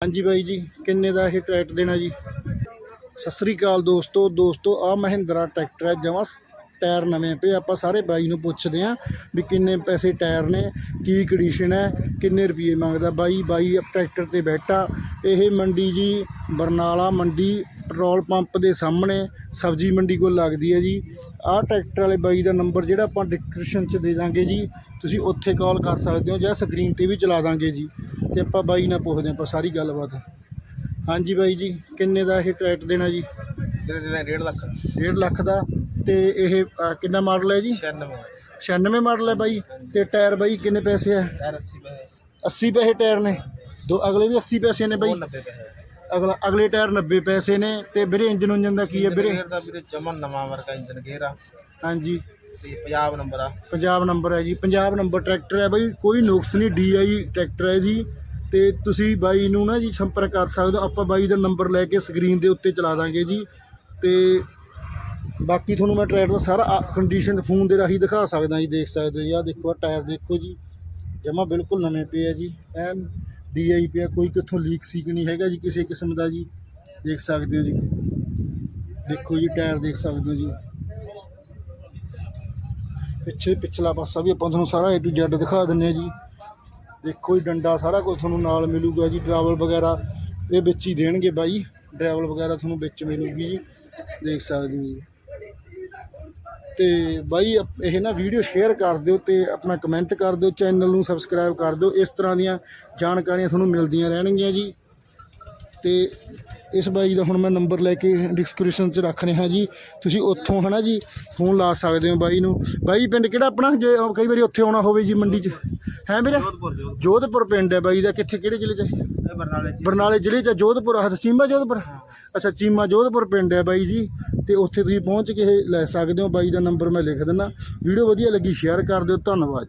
ਹਾਂਜੀ ਬਾਈ ਜੀ, ਕਿੰਨੇ ਦਾ ਇਹ ਟਰੈਕਟਰ ਦੇਣਾ ਜੀ? ਸਤਿ ਸ੍ਰੀ ਅਕਾਲ ਦੋਸਤੋ ਦੋਸਤੋ ਆ ਮਹਿੰਦਰਾ ਟਰੈਕਟਰ ਹੈ, ਜਮਾਂ ਟਾਇਰ ਨਵੇਂ ਪਏ, ਆਪਾਂ ਸਾਰੇ ਬਾਈ ਨੂੰ ਪੁੱਛਦੇ ਆਂ ਵੀ ਕਿੰਨੇ ਪੈਸੇ ਟਾਇਰ ਨੇ, ਕੀ ਕੰਡੀਸ਼ਨ ਹੈ, ਕਿੰਨੇ ਰੁਪਏ ਮੰਗਦਾ ਬਾਈ ਬਾਈ ਟਰੈਕਟਰ ਤੇ ਬੈਠਾ। ਇਹ ਮੰਡੀ ਜੀ, ਬਰਨਾਲਾ ਮੰਡੀ, ਪੈਟਰੋਲ ਪੰਪ ਦੇ ਸਾਹਮਣੇ, ਸਬਜ਼ੀ ਮੰਡੀ ਕੋਲ ਲੱਗਦੀ ਹੈ ਜੀ। ਆਹ ਟਰੈਕਟਰ ਵਾਲੇ ਬਾਈ ਦਾ ਨੰਬਰ ਜਿਹੜਾ ਆਪਾਂ ਡਿਸਕ੍ਰਿਪਸ਼ਨ 'ਚ ਦੇ ਦਾਂਗੇ ਜੀ, ਤੁਸੀਂ ਉੱਥੇ ਕਾਲ ਕਰ ਸਕਦੇ ਹੋ ਜਾਂ ਸਕਰੀਨ ਤੇ ਵੀ ਚਲਾ ਦਾਂਗੇ ਜੀ। ਤੇ ਆਪਾਂ ਬਾਈ ਨਾਲ ਪੁੱਛਦੇ ਆਪਾਂ ਸਾਰੀ ਗੱਲਬਾਤ। ਹਾਂਜੀ ਬਾਈ ਜੀ ਕਿੰਨੇ ਦਾ ਇਹ ਟਰੈਕਟਰ ਦੇਣਾ ਜੀ? ਜਿਹੜੇ ਦੇ 1.5 ਲੱਖ। 1.5 ਲੱਖ ਦਾ। ਤੇ ਇਹ ਅ, ਕਿੰਨਾ ਮਾਡਲ ਹੈ ਜੀ? 96 96 ਮਾਡਲ ਹੈ ਬਾਈ। ਤੇ ਟਾਇਰ ਬਾਈ ਕਿੰਨੇ ਪੈਸੇ ਆ? ਯਾਰ 80 ਪੈਸੇ। 80 ਪੈਸੇ ਟਾਇਰ ਨੇ। ਦੋ ਅਗਲੇ ਵੀ 80 ਪੈਸੇ ਨੇ ਬਾਈ। ਉਹ 90 ਪੈਸੇ। ਅਗਲਾ ਅਗਲੇ ਟਾਇਰ 90 ਪੈਸੇ ਨੇ। ਤੇ ਵੀਰੇ ਇੰਜਨ ਉਂਜਨ ਦਾ ਕੀ ਹੈ ਵੀਰੇ? ਗੇਅਰ ਦਾ ਵੀਰੇ ਚਮਨ ਨਵਾਂ ਵਰਗਾ ਇੰਜਨ ਗੇਅਰ ਆ। ਹਾਂਜੀ। ਤੇ ਪੰਜਾਬ ਨੰਬਰ ਆ। ਪੰਜਾਬ ਨੰਬਰ ਹੈ ਜੀ। ਪੰਜਾਬ ਨੰਬਰ ਟਰੈਕਟਰ ਹੈ ਬਾਈ। ਕੋਈ ਨੁਕਸ ਨਹੀਂ ਡੀਆਈ ਟਰੈਕਟਰ ਹੈ ਜੀ। ਤੇ ਤੁਸੀਂ ਬਾਈ ਨੂੰ ਨਾ ਜੀ ਸੰਪਰਕ ਕਰ ਸਕਦੇ ਹੋ। ਆਪਾਂ ਬਾਈ ਦਾ ਨੰਬਰ ਲੈ ਕੇ ਸਕਰੀਨ ਦੇ ਉੱਤੇ ਚਲਾ ਦਾਂਗੇ ਜੀ। ਤੇ ਬਾਕੀ ਤੁਹਾਨੂੰ ਮੈਂ ਟਰੈਕਟਰ ਦਾ ਸਾਰਾ ਕੰਡੀਸ਼ਨ ਫੋਨ ਦੇ ਰਾਹੀਂ ਦਿਖਾ ਸਕਦਾ ਜੀ, ਦੇਖ ਸਕਦੇ ਹੋ ਜੀ। ਆਹ ਦੇਖੋ, ਆਹ ਟਾਇਰ ਦੇਖੋ ਜੀ। ਜਮਾ ਬਿਲਕੁਲ ਨਵੇਂ ਪਏ ਆ ਜੀ। ਐਨ ਡੀਆਈ ਪਿਆ, ਕੋਈ ਕਿੱਥੋਂ ਲੀਕ ਸੀਕ ਨਹੀਂ ਹੈਗਾ ਜੀ ਕਿਸੇ ਕਿਸਮ ਦਾ ਜੀ। ਦੇਖ ਸਕਦੇ ਹੋ ਜੀ। ਦੇਖੋ ਜੀ ਟਾਇਰ ਦੇਖ ਸਕਦੇ ਹੋ ਜੀ। ਪਿੱਛੇ ਪਿਛਲਾ ਪਾਸਾ ਵੀ ਆਪਾਂ ਤੁਹਾਨੂੰ ਸਾਰਾ A to Z ਦਿਖਾ ਦਿੰਨੇ ਆ ਜੀ। ਦੇਖੋ ਜੀ, ਡੰਡਾ ਸਾਰਾ ਕੁਝ ਤੁਹਾਨੂੰ ਨਾਲ ਮਿਲੂਗਾ ਜੀ ਡਰਾਵਲ ਵਗੈਰਾ। ਇਹ ਵਿੱਚ ਹੀ ਦੇਣਗੇ ਬਾਈ। ਡਰਾਈਵਲ ਵਗੈਰਾ ਤੁਹਾਨੂੰ ਵਿੱਚ ਮਿਲੂਗੀ ਜੀ। ਦੇਖ ਸਕਦੇ ਹੋ ਜੀ। ਤੇ ਬਾਈ ਇਹ ਨਾ ਵੀਡੀਓ ਸ਼ੇਅਰ ਕਰ ਦਿਓ ਤੇ ਆਪਣਾ ਕਮੈਂਟ ਕਰ ਦਿਓ ਚੈਨਲ ਨੂੰ ਸਬਸਕ੍ਰਾਈਬ ਕਰ ਦਿਓ। ਇਸ ਤਰ੍ਹਾਂ ਦੀਆਂ ਜਾਣਕਾਰੀਆਂ ਤੁਹਾਨੂੰ ਮਿਲਦੀਆਂ ਰਹਿਣਗੀਆਂ ਜੀ। ਤੇ ਇਸ ਬਾਈ ਦਾ ਹੁਣ ਮੈਂ ਨੰਬਰ ਲੈ ਕੇ ਡਿਸਕ੍ਰਿਪਸ਼ਨ 'ਚ ਰੱਖ ਰਿਹਾ ਜੀ। ਤੁਸੀਂ ਉੱਥੋਂ ਹਨਾ ਜੀ ਫੋਨ ਲਾ ਸਕਦੇ ਹੋ ਬਾਈ ਨੂੰ। ਬਾਈ ਪਿੰਡ ਕਿਹੜਾ ਆਪਣਾ? ਜੇ ਕਈ ਵਾਰੀ ਉੱਥੇ ਆਉਣਾ ਹੋਵੇ ਜੀ ਮੰਡੀ 'ਚ। ਹੈ ਵੀਰੇ? ਜੋਧਪੁਰ ਪਿੰਡ ਹੈ ਬਾਈ ਦਾ। ਕਿੱਥੇ ਕਿਹੜੇ ਜ਼ਿਲ੍ਹੇ 'ਚ ਬਰਨਾਲੇ ਬਰਨਾਲੇ ਜ਼ਿਲ੍ਹੇ 'ਚ ਜੋਧਪੁਰ। ਆ ਚੀਮਾ ਜੋਧਪੁਰ? ਅੱਛਾ ਚੀਮਾ ਜੋਧਪੁਰ ਪਿੰਡ ਹੈ ਬਾਈ ਜੀ। ਤੇ ਉੱਥੇ ਤੁਸੀਂ ਪਹੁੰਚ ਕੇ ਲੈ ਸਕਦੇ ਹੋ। ਬਾਈ ਦਾ ਨੰਬਰ ਮੈਂ ਲਿਖ ਦਿੰਦਾ। ਵੀਡੀਓ ਵਧੀਆ ਲੱਗੀ ਸ਼ੇਅਰ ਕਰ ਦਿਓ। ਧੰਨਵਾਦ।